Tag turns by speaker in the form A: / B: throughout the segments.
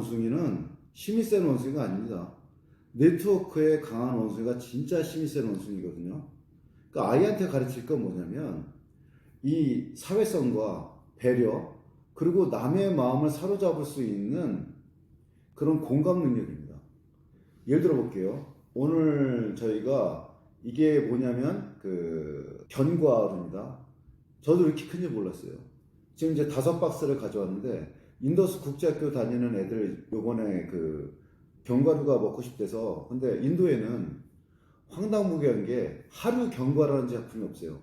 A: 원숭이는 힘이 센 원숭이가 아닙니다. 네트워크에 강한 원숭이가 진짜 힘이 센 원숭이거든요. 그러니까 아이한테 가르칠 건 뭐냐면 이 사회성과 배려 그리고 남의 마음을 사로잡을 수 있는 그런 공감 능력입니다. 예를 들어 볼게요. 오늘 저희가 이게 뭐냐면 그 견과류입니다. 저도 이렇게 큰지 몰랐어요. 지금 이제 다섯 박스를 가져왔는데 인더스 국제학교 다니는 애들 요번에 그 견과류가 먹고 싶대서 근데 인도에는 황당무계한 게 하루 견과라는 제품이 없어요.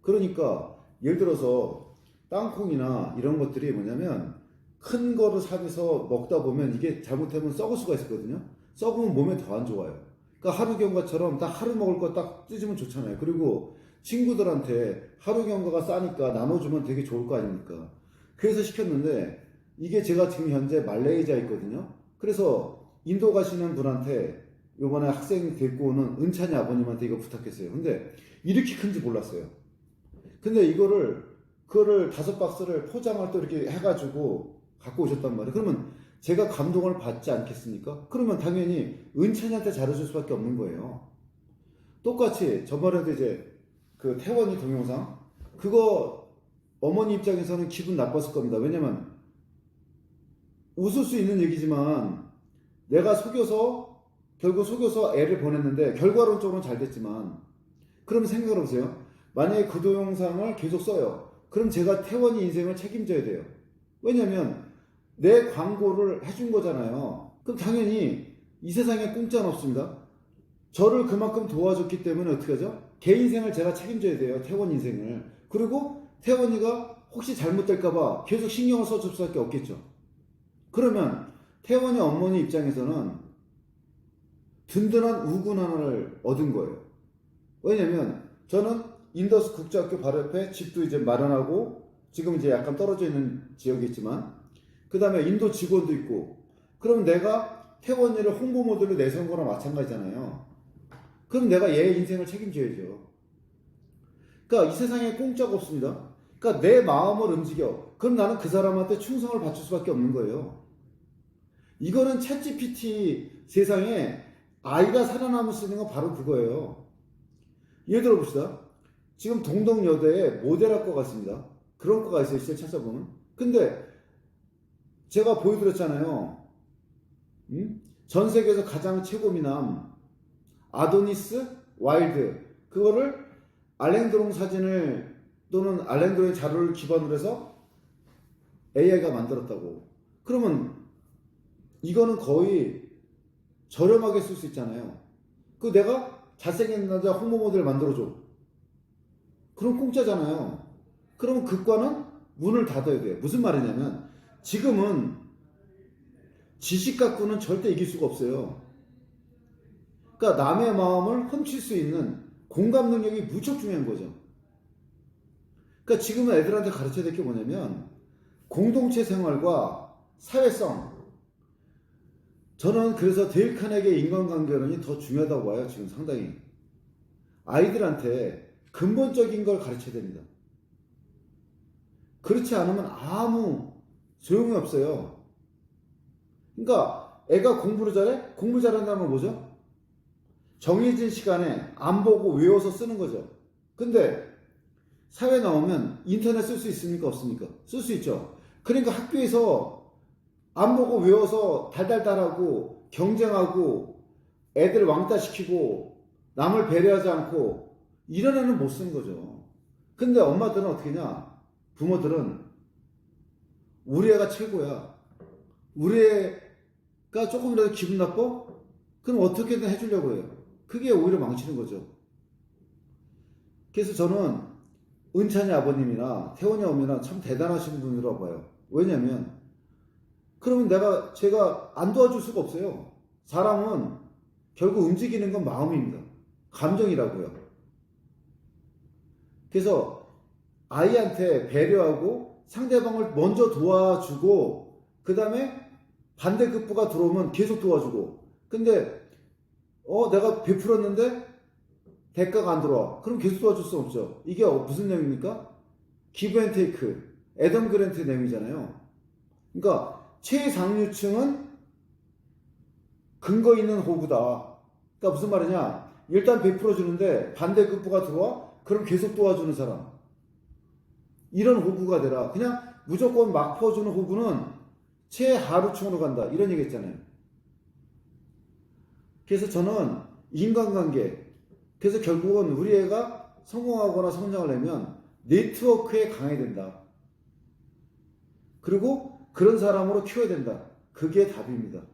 A: 그러니까 예를 들어서 땅콩이나 이런 것들이 뭐냐면 큰 거를 사면서 먹다 보면 이게 잘못하면 썩을 수가 있거든요. 썩으면 몸에 더 안 좋아요. 그러니까 하루 견과처럼 딱 하루 먹을 거 딱 찢으면 좋잖아요. 그리고 친구들한테 하루 견과가 싸니까 나눠주면 되게 좋을 거 아닙니까? 그래서 시켰는데 이게 제가 지금 현재 말레이시아에 있거든요. 그래서 인도 가시는 분한테 요번에 학생 데리고 오는 은찬이 아버님한테 이거 부탁했어요. 근데 이렇게 큰지 몰랐어요. 근데 이거를 그거를 다섯 박스를 포장할 때 이렇게 해가지고 갖고 오셨단 말이에요. 그러면 제가 감동을 받지 않겠습니까? 그러면 당연히 은찬이한테 잘해줄 수밖에 없는 거예요. 똑같이 저번에도 이제 그 태원이 동영상 그거 어머니 입장에서는 기분 나빴을 겁니다. 왜냐면 웃을 수 있는 얘기지만 내가 속여서 결국 속여서 애를 보냈는데 결과론적으로는 잘 됐지만 그러면 생각을 해보세요. 만약에 그 동영상을 계속 써요. 그럼 제가 태원이 인생을 책임져야 돼요. 왜냐면 내 광고를 해준 거잖아요. 그럼 당연히 이 세상에 공짜는 없습니다. 저를 그만큼 도와줬기 때문에 어떻게 하죠? 걔 인생을 제가 책임져야 돼요. 태원 인생을. 그리고 태원이가 혹시 잘못될까봐 계속 신경을 써줄 수밖에 없겠죠. 그러면 태원이 어머니 입장에서는 든든한 우군 하나를 얻은 거예요. 왜냐면 저는 인더스 국제학교 바로 옆에 집도 이제 마련하고 지금 이제 약간 떨어져 있는 지역이지만 그 다음에 인도 직원도 있고 그럼 내가 태원이를 홍보 모델로 내세운 거랑 마찬가지잖아요. 그럼 내가 얘 인생을 책임져야죠. 그러니까 이 세상에 공짜가 없습니다. 그러니까 내 마음을 움직여. 그럼 나는 그 사람한테 충성을 바칠 수밖에 없는 거예요. 이거는 챗 GPT 세상에 아이가 살아남을 수 있는 건 바로 그거예요. 예를 들어 봅시다. 지금 동덕여대에 모델학과가 있습니다. 그런 과가 있어요. 실제 찾아보면. 근데 제가 보여드렸잖아요. 음? 전 세계에서 가장 최고 미남 아도니스 와일드 그거를 알랭드롱 사진을 또는 알랭드롱의 자료를 기반으로 해서 AI가 만들었다고. 그러면 이거는 거의 저렴하게 쓸 수 있잖아요. 그 내가 잘생긴 남자 홍보 모델 만들어줘. 그럼 공짜잖아요. 그러면 그 과는 문을 닫아야 돼요. 무슨 말이냐면 지금은 지식 갖고는 절대 이길 수가 없어요. 그러니까 남의 마음을 훔칠 수 있는 공감 능력이 무척 중요한 거죠. 그러니까 지금은 애들한테 가르쳐야 될 게 뭐냐면 공동체 생활과 사회성. 저는 그래서 데일 카네기의 인간관계론이 더 중요하다고 봐요. 지금 상당히. 아이들한테 근본적인 걸 가르쳐야 됩니다. 그렇지 않으면 아무 소용이 없어요. 그러니까 애가 공부를 잘해? 공부 잘한다는 건 뭐죠? 정해진 시간에 안 보고 외워서 쓰는 거죠. 근데 사회 나오면 인터넷 쓸 수 있습니까? 없습니까? 쓸 수 있죠. 그러니까 학교에서 안 보고 외워서 달달달하고 경쟁하고 애들 왕따 시키고 남을 배려하지 않고 이런 애는 못 쓰는 거죠. 근데 엄마들은 어떻게 냐 부모들은 우리 애가 최고야. 우리 애가 조금이라도 기분 나빠? 그럼 어떻게든 해주려고 해요. 그게 오히려 망치는 거죠. 그래서 저는 은찬이 아버님이나 태원이 어머니나 참 대단하신 분이라고 봐요. 왜냐면, 그러면 내가, 제가 안 도와줄 수가 없어요. 사람은 결국 움직이는 건 마음입니다. 감정이라고요. 그래서 아이한테 배려하고 상대방을 먼저 도와주고, 그 다음에 반대급부가 들어오면 계속 도와주고, 근데 어, 내가 베풀었는데 대가가 안 들어와. 그럼 계속 도와줄 수 없죠. 이게 어, 무슨 내용입니까? 기브 앤 테이크. 애덤 그랜트 내용이잖아요. 그러니까 최상류층은 근거 있는 호구다. 그러니까 무슨 말이냐? 일단 100% 주는데 반대 급부가 들어와? 그럼 계속 도와주는 사람. 이런 호구가 되라. 그냥 무조건 막 퍼주는 호구는 최하류층으로 간다. 이런 얘기 했잖아요. 그래서 저는 인간관계, 그래서 결국은 우리 애가 성공하거나 성장하려면 네트워크에 강해야 된다. 그리고 그런 사람으로 키워야 된다. 그게 답입니다.